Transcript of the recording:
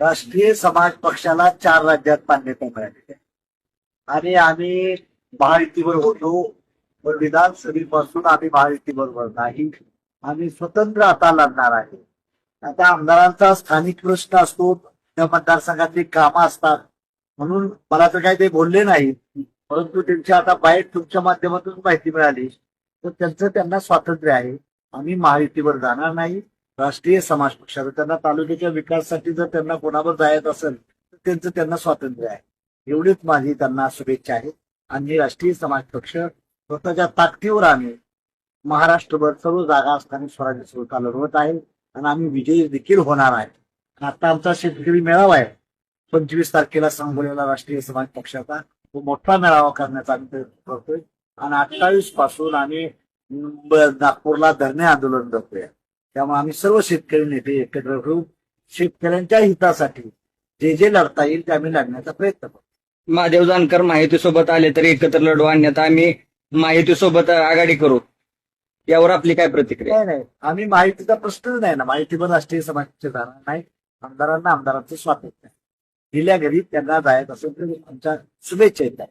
राष्ट्रीय समाज पक्षाला चार राज्यात मान्यता मिळाली. आणि आम्ही महायुतीवर होतो. पण विधानसभेपासून आम्ही महायुतीबरोबर नाही. आम्ही स्वतंत्र आता लढणार आहे. आता आमदारांचा स्थानिक प्रश्न असतो. त्या मतदारसंघातली कामं असतात. म्हणून मला तर काही ते बोलले नाही परंतु त्यांची आता बाहेर तुमच्या माध्यमातून माहिती मिळाली. तर त्यांचं त्यांना स्वातंत्र्य आहे. आम्ही महायुतीवर जाणार नाही. राष्ट्रीय समाज पक्षाचं त्यांना तालुक्याच्या विकासासाठी जर त्यांना कोणावर जायचं असेल तर त्यांचं त्यांना स्वातंत्र्य आहे. एवढीच माझी त्यांना शुभेच्छा आहे. आणि राष्ट्रीय समाज पक्ष स्वतःच्या ताकदीवर आम्ही महाराष्ट्रभर सर्व जागा असताना स्वराज्य सुरता लढवत आहे. आणि आम्ही विजयी देखील होणार आहे. आता आमचा शेतकरी मेळावा आहे. पंचवीस तारखेला सांगोलेला राष्ट्रीय समाज पक्षाचा तो मोठा मेळावा करण्याचा आम्ही प्रयत्न करतोय. आणि अठ्ठावीसपासून आम्ही नागपूरला धरणे आंदोलन करतोय. त्यामुळे आम्ही सर्व शेतकरी नेते एकत्र होऊन शेतकऱ्यांच्या हितासाठी जे जे लढता येईल ते आम्ही लढण्याचा प्रयत्न करू महादेव जानकर माहितीसोबत आले तर एकत्र लढू अन्यथा आम्ही माहितीसोबत आघाडी करू. यावर आपली काय प्रतिक्रिया? नाही नाही. आम्ही माहितीचा प्रश्नच नाही ना. माहिती पण राष्ट्रीय समाजाचे जाणार नाही. आमदारांना आमदारांचं स्वातंत्र्य. दिल्या घरी त्यांना जायचं असेल तर आमच्या शुभेच्छा येत आहे